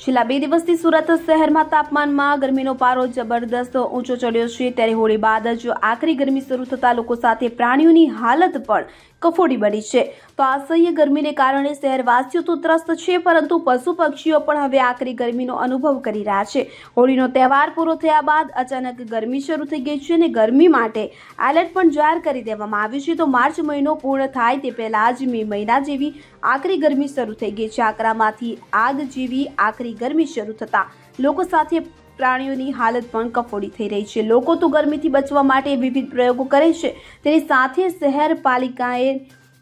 છેલ્લા બે દિવસથી સુરત શહેરમાં તાપમાનમાં ગરમીનો પારો જબરદસ્ત ઊંચો ચડ્યો છે. ત્યારે હોળી બાદ જ આખરી ગરમી શરૂ થતાં લોકો સાથે પ્રાણીઓની હાલત પણ કફોડી બની છે. તો આ અસહ્ય ગરમીને કારણે શહેરવાસીઓ તો ત્રસ્ત છે, પરંતુ પશુ પક્ષીઓ પણ હવે આખરી ગરમીનો અનુભવ કરી રહ્યા છે. હોળીનો તહેવાર પૂરો થયા બાદ અચાનક ગરમી શરૂ થઈ ગઈ છે અને ગરમી માટે એલર્ટ પણ જાહેર કરી દેવામાં આવ્યું છે. તો માર્ચ મહિનો પૂર્ણ થાય તે પહેલાં જ મે મહિના જેવી આકરી ગરમી શરૂ થઈ ગઈ છે. આકરામાંથી આગ જેવી આકરી ગરમી શરૂ થતાં લોકો સાથે પ્રાણીઓની હાલત પણ કફોડી થઈ રહી છે. લોકો તો ગરમીથી બચવા માટે વિવિધ પ્રયોગો કરે છે. તેની સાથે શહેર પાલિકાએ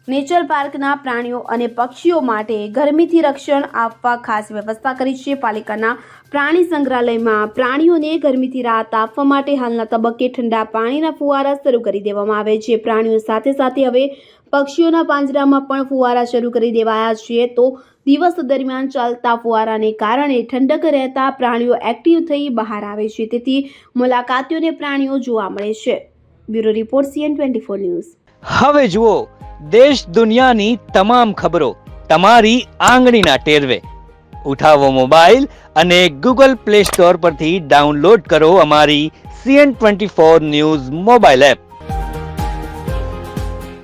નેચર પાર્કના પ્રાણીઓ અને પક્ષીઓ માટે ગરમીથી રક્ષણ આપવા ખાસ વ્યવસ્થા કરી છે. પાલિકાના પ્રાણી સંગ્રહાલયમાં પ્રાણીઓને ગરમીથી રાહત આપવા માટે હાલના તબક્કે ઠંડા પાણીના ફુવારા શરૂ કરી દેવામાં આવે છે. પ્રાણીઓ સાથે સાથે હવે પક્ષીઓના પાંજરામાં પણ ફુવારા શરૂ કરી દેવાયા છે તો દિવસ દરમિયાન ચાલતા ફુવારાને કારણે ઠંડક રહેતા પ્રાણીઓ એક્ટિવ થઈ બહાર આવે છે. તેથી મુલાકાતીઓને પ્રાણીઓ જોવા મળે છે. Bureau report CN twenty four news. હવે જુઓ, દેશ દુનિયાની તમામ ખબરો તમારી આંગળીના ટેરવે. ઉઠાવો મોબાઈલ અને ગૂગલ પ્લે સ્ટોર પરથી ડાઉનલોડ કરો અમારી CN twenty four news mobile app.